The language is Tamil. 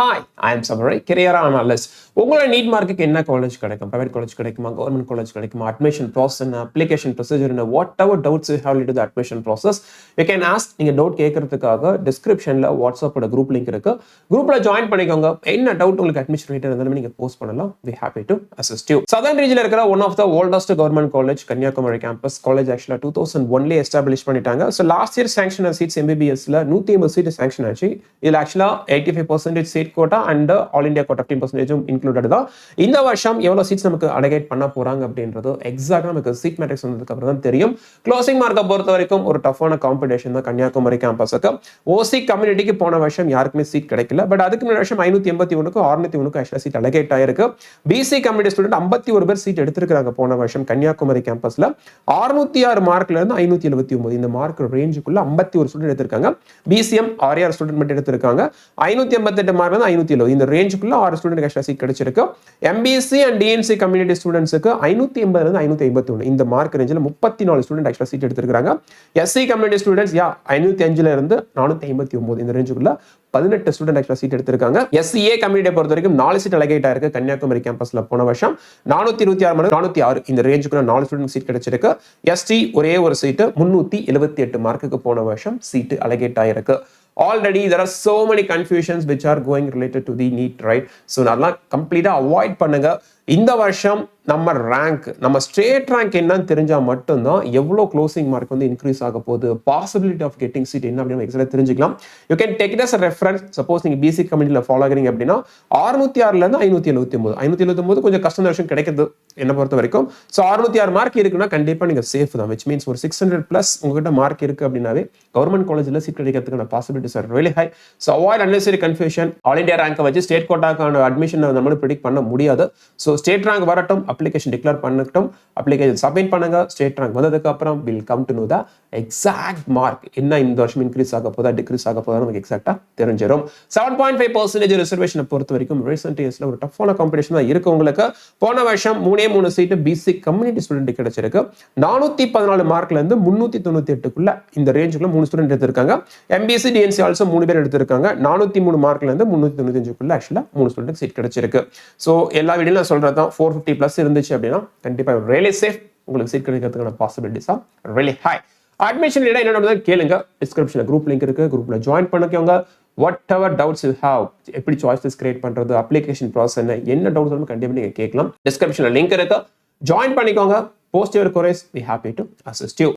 ஹாய் ஐ எம் சமரை கெரியர் அனாலிஸ்ட் உங்களோட நீட் மார்க்குக்கு என்ன காலேஜ் கிடைக்கும்? ப்ரைவேட் காலேஜ் கிடைக்குமா? கவர்மெண்ட் காலேஜ் கிடைக்குமா? அட்மிஷன் ப்ராசஸ் என்ன? அப்ளிகேஷன் ப்ரொசீஜர் என்ன? Whatever doubts you have to admission process you can ask நீங்கள் டவுட் கேட்கறதுக்காக டிஸ்கிரிப்ஷனில் வாட்ஸ்அப்போட குரூப் லிங்க் இருக்கு. குரூப்பில் ஜாயின் பண்ணிக்கோங்க. என்ன டவுட் உங்களுக்கு அட்மிஷன் ரேட் இருந்தாலும் நீங்கள் போஸ்ட் பண்ணலாம். We happy to assist you southern ரீஜில் இருக்கிற one of the oldest government college Kanyakumari campus college ஆக்சுவலாக டூ தௌசண்ட் ஒன்லேயே எஸ்டாப்ளிஷ் பண்ணிட்டாங்க. So last year sanction seats எம்பிபிஎஸ்ல நூற்றி ஐம்பது சீட் சாங்ஷன் ஆச்சு. இதில் ஆக்சுவலாக eighty five percentage seat state quota and all India quota fifteen பர்சன்டேஜும் included தான். இந்த வருஷம் எவ்வளோ சீட்ஸ் நமக்கு அலகேட் பண்ண போகிறாங்க அப்படின்றது எக்ஸாக்டாக நமக்கு சீட் மேட்ரிக்ஸ் வந்ததுக்கு அப்புறம் தான் தெரியும். க்ளோசிங் மார்க்கை பொறுத்த வரைக்கும் ஒரு டஃபான காம்படிஷன் தான் கன்னியாகுமரி கேம்பஸுக்கு ஓசி கம்யூனிட்டிக்கு போன வருஷம் யாருக்குமே சீட் கிடைக்கல. பட் அதுக்கு முன்னாடி வருஷம் ஐநூற்றி எண்பத்தி ஒன்றுக்கும் அறுநூத்தி ஒன்றுக்கும் ஆக்சுவலாக சீட் அலகேட் ஆயிருக்கு. பிசி கம்யூனிட்டி ஸ்டூடெண்ட் ஐம்பத்தி ஒரு பேர் சீட் எடுத்திருக்காங்க போன வருஷம் கன்னியாகுமரி கேம்பஸில் அறுநூத்தி ஆறு மார்க்ல இருந்து ஐநூத்தி எழுபத்தி ஒன்பது. இந்த மார்க் ரேஞ்சுக்குள்ள ஐம்பத்தி ஒரு ஸ்டூடெண்ட் எடுத்திருக்காங்க. பிசிஎம் ஆர்ஆர் ஸ்டூடெண்ட் மட்டும் எடுத்திருக்காங்க. ஐநூத்தி எண்பத்தெட்டு மார்க் இருந்து ஐநூத்தி எழுபது. இந்த ரேஞ்சுக்குள்ள ஆறு ஸ்டூடெண்ட் ஆக்சுவலாக சீட் கிடைச்சிருக்கு. எம்பிசி அண்ட் டிஎன்சி கம்யூனிட்டி ஸ்டூடெண்ட்ஸுக்கு ஐநூத்தி எண்பது இருந்து ஐநூத்தி ஐம்பத்தி ஒன்று இந்த மார்க் ரேஞ்சில் முப்பத்தி நாலு ஸ்டூடெண்ட் எக்ஸ்ட்ரா சீட் எடுத்திருக்காங்க எஸ்சி கம்யூனிட்டி ஸ்டூடெண்ட்ஸ் யா ஐநூத்தி அஞ்சுல இருந்து நானூத்தி ஐம்பத்தி ஒன்பது இந்த ரேஞ்சுக்குள்ள பதினெட்டு ஸ்டூடெண்ட் எக்ஸ்ட்ரா சீட் எடுத்திருக்காங்க. எஸ்சிஏ கம்யூனிட்டியை பொறுத்த வரைக்கும் நாலு சீட் அலகேட் ஆயிருக்கு கன்னியாகுமரி கேம்பஸ்ல போன வருஷம் நானூத்தி இருபத்தி ஆறு மணி நானூத்தி ஆறு. இந்த ரேஞ்சுக்குள்ள நாலு ஸ்டூடெண்ட் சீட் கிடைச்சிருக்கு. எஸ்டி ஒரே ஒரு சீட்டு முன்னூத்தி எழுபத்தி எட்டு மார்க்குக்கு போன வருஷம் சீட்டு அலகேட் ஆயிருக்கு already there are so many confusions which are going related to the NEET right so நல்லா கம்ப்ளீட்டாக அவாய்ட் பண்ணுங்க. இந்த வருஷம் நம்ம ரேங்க் நம்ம ஸ்டேட் ரேங்க் என்னன்னு தெரிஞ்சால் மட்டும்தான் எவ்வளோ க்ளோசிங் மார்க் வந்து இன்க்ரீஸ் ஆக போகுது. பாசிபிலிட்டி ஆஃப் கெட்டிங் சீட் என்ன அப்படின்னு எக்ஸாக்டாக தெரிஞ்சுக்கலாம். You can take it as reference suppose நீங்கள் பிசி கமிட்டியில் ஃபாலோ ஆகிறீங்க அப்படின்னா அறுநூத்தி ஆறுலேருந்து ஐநூற்றி எழுபத்தி ஒம்பது ஐநூற்றி எழுபத்தி கொஞ்சம் கஷ்டம் விஷயம் கிடைக்கிறது என்ன பொறுத்த வரைக்கும். ஸோ அறுநூத்தி ஆறு மார்க் இருக்குன்னா கண்டிப்பாக நீங்கள் சேஃப் தான் விச் மீன்ஸ் ஒரு சிக்ஸ் ஹண்ட்ரட் ப்ளஸ் உங்ககிட்ட மார்க் இருக்கு அப்படின்னாவே கவர்மெண்ட் காலேஜில் சீட் கிடைக்கிறதுக்கான possibilities are very high so avoid unnecessary confusion all India ரேங்கை வச்சு ஸ்டேட் கோட்டாக்கான அட்மிஷன் நம்மளும் ப்ரிடிக் பண்ண முடியாது. ஸோ ஸ்டேட் ரேங்க் வரட்டும் அப்ளிகேஷன் டிக்ளேர் பண்ணட்டும் அப்ளிகேஷன் சப்மிட் பண்ணுங்க ஸ்டேட் ரேங்க் வந்ததுக்கு அப்புறம் will come to know the exact mark என்ன இந்த வருஷம் இன்க்ரீஸ் ஆக போதா டிக்ரீஸ் ஆக போதா நமக்கு எக்ஸாக்டாக தெரிஞ்சிடும் செவன் பாயிண்ட் ஃபைவ் பர்சன்டேஜ் ரிசர்வேஷனை பொறுத்த வரைக்கும் ரீசெண்ட் இயர்ஸில் ஒரு டஃப்பான காம்படிஷன் தான் இருக்கு உங்களுக்கு. போன வருஷம் மூணே மூணு சீட்டு பிசி கம்யூனிட்டி ஸ்டூடெண்ட் கிடைச்சிருக்கு. நானூற்றி பதினாலு மார்க்லேருந்து முந்நூற்றி தொண்ணூற்றி எட்டுக்குள்ள இந்த ரேஞ்சுக்குள்ள மூணு ஸ்டூடெண்ட் எடுத்திருக்காங்க. எம்பிசி டிஎன்சி ஆல்சோ மூணு பேர் எடுத்திருக்காங்க. நானூற்றி மூணு மார்க்லேருந்து முந்நூற்றி முன்னூத்தி தொண்ணூத்தி அஞ்சுக்குள்ள ஆக்சுவலா மூணு ஸ்டூடெண்ட் சீட் கிடைச்சிருக்கு. ஸோ எல்லா வீடியும் நான் சொல்கிறேன் சொல்றது தான் ஃபோர் ஃபிஃப்டி ப்ளஸ் இருந்துச்சு அப்படின்னா கண்டிப்பாக ரியலி சேஃப் உங்களுக்கு சீட் கிடைக்கிறதுக்கான பாசிபிலிட்டிஸ் ரியலி ஹை அட்மிஷன் இடம் என்ன கேளுங்க. டிஸ்கிரிப்ஷனில் குரூப் லிங்க் இருக்கு. குரூப்ல ஜாயின் பண்ணிக்கோங்க. Whatever doubts you have எப்படி சாய்ஸஸ் கிரியேட் பண்ணுறது அப்ளிகேஷன் ப்ராசஸ் என்ன என்ன டவுட்ஸ் கண்டிப்பாக நீங்கள் கேட்கலாம். டிஸ்கிரிப்ஷனில் லிங்க் இருக்கு. ஜாயின் பண்ணிக்கோங்க. Post your queries we happy to assist you